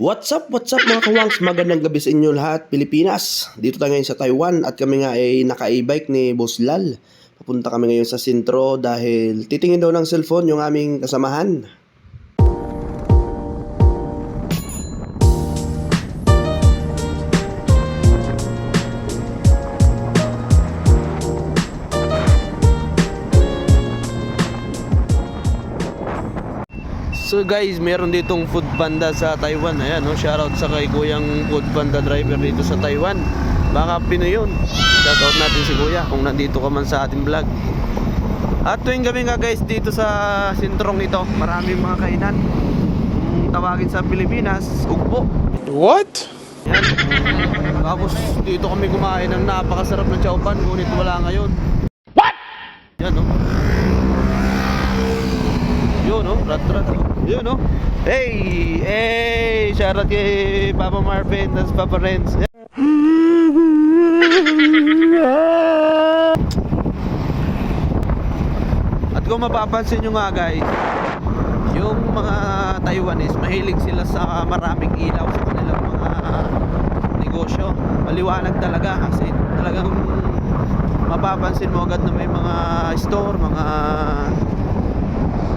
What's up, what's up mga kawangs? Magandang gabi sa inyo lahat, Pilipinas. Dito tayo ngayon sa Taiwan at kami nga ay naka-e-bike ni Boss Lal. Papunta kami ngayon sa sentro dahil titingin daw ng cellphone yung aming kasamahan. So guys, meron ditong food panda sa Taiwan. Ayan, no? shoutout sa kay Kuyang food panda driver dito sa Taiwan. Baka Pinoy yun. Shoutout natin si Kuya kung nandito ka man sa ating vlog. At tuwing gabi nga guys, dito sa sentrong ito, maraming mga kainan. Kung tawagin sa Pilipinas, ugpo. What? Yan. Tapos dito kami kumain ng napakasarap ng chowpan, ngunit wala ngayon. What? Yan, no? No? Rat, rat. Yun, no? Hey! Hey! Shoutout kay Papa Marvin, tas Papa Renz. At kung mapapansin nyo nga guys, yung mga Taiwanese, mahilig sila sa maraming ilaw sa kanilang mga negosyo. Maliwanag talaga kasi talagang mapapansin mo agad na may mga store, mga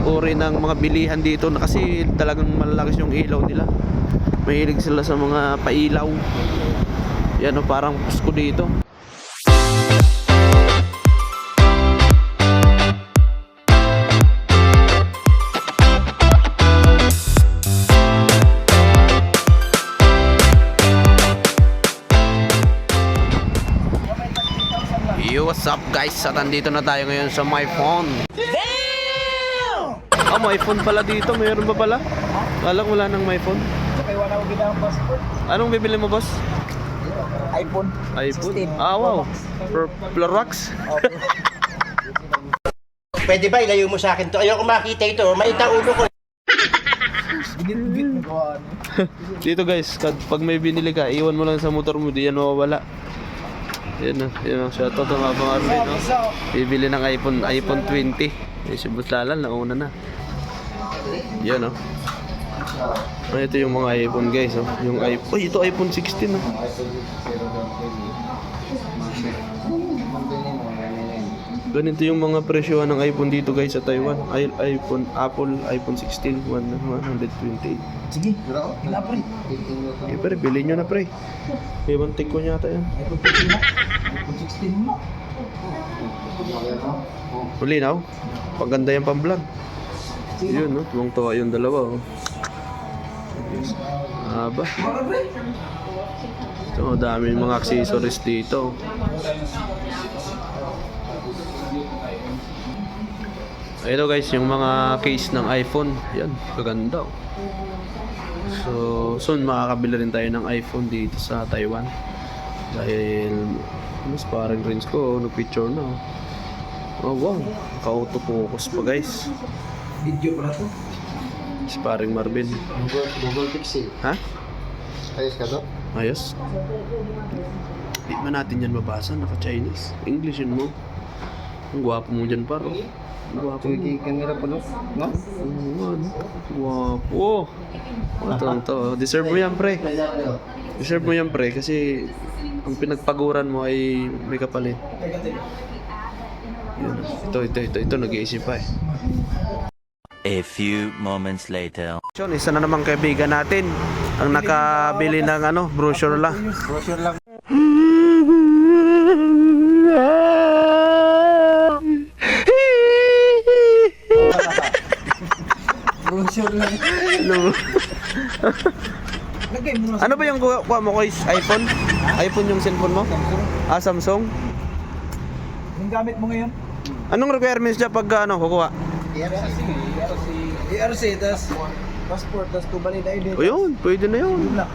uri ng mga bilihan dito na kasi talagang malalakas yung ilaw nila. Mahilig sila sa mga pailaw. Yan o, parang Pasko dito. Yo, what's up guys? At nandito na tayo ngayon sa my phone. Ah, my phone pala dito. Mayroon ba pala? Kala ko wala nang my phone. Kaya wala ko ginawang passport. Anong bibili mo, boss? iPhone. iPhone? 16. Ah, wow. Per Florwax? Pwede ba ilayo mo sa akin to? Ayoko makita ito. Maita ulo ko. Ginit-git na gawa. Dito guys, kad- pag may binili ka, iwan mo lang sa motor mo, di yan mawawala. Yan na, yan ang shoutout ng mga Arvin, no? Bibili ng iPhone, iPhone 20. Eh, si Buslalan, nauna na. Yan, no? Ah, ito yung mga iPhone guys, oh. Yung iPhone, Uy, ito iPhone 16, oh. Ganito yung mga presyo ng iPhone dito guys sa Taiwan. I- iPhone, Apple, iPhone 16, 128. Sige, wala pa rin. Eh, pre, bilhin nyo na, pre. Ewan take ko yata yan. iPhone 15 na. iPhone 16 mo. Huli na, oh. Paganda yan pang vlog. Yun, no? Tuwang tawa yung dalawa, oh. Aba. Ito, dami mga accessories dito. Ito guys, yung mga case ng iPhone. Yan, kaganda. oh. So, soon makakabili rin tayo ng iPhone dito sa Taiwan. Dahil, mas parang rings ko, oh, nag-picture na. oh. Oh wow, naka-autofocus pa guys. Video pala to. Si paring Marvin. Google, Google Pixel. Ha? Ayos ka to? Ayos. Di man natin yan mabasa, naka-Chinese. English yun mo. Ang gwapo mo dyan paro. Ang gwapo mo. camera pa no? No? Oo nga, no? Gwapo. Ito, ito. Deserve mo yan, pre. Deserve mo yan, pre. Kasi ang pinagpaguran mo ay may kapalit. Yun. Ito, ito, ito. Ito, nag-iisip pa eh. A few moments later. Yun, isa na naman kaibigan natin ang nakabili ng ano, brochure lang. Brochure lang. Brochure lang. ano, na ano ba yung kuha, kuha mo guys? iPhone? iPhone yung cellphone mo? Samsung. Ah, Samsung? Yung gamit mo ngayon? Anong requirements niya pag ano, kukuha? ERC. ERC, tas passport, tas to valid ID. O yun, pwede na yun. Yun lang.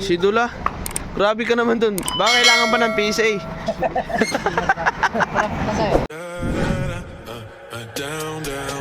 Si Dula. Grabe ka naman dun. Baka kailangan pa ng PSA. down, down.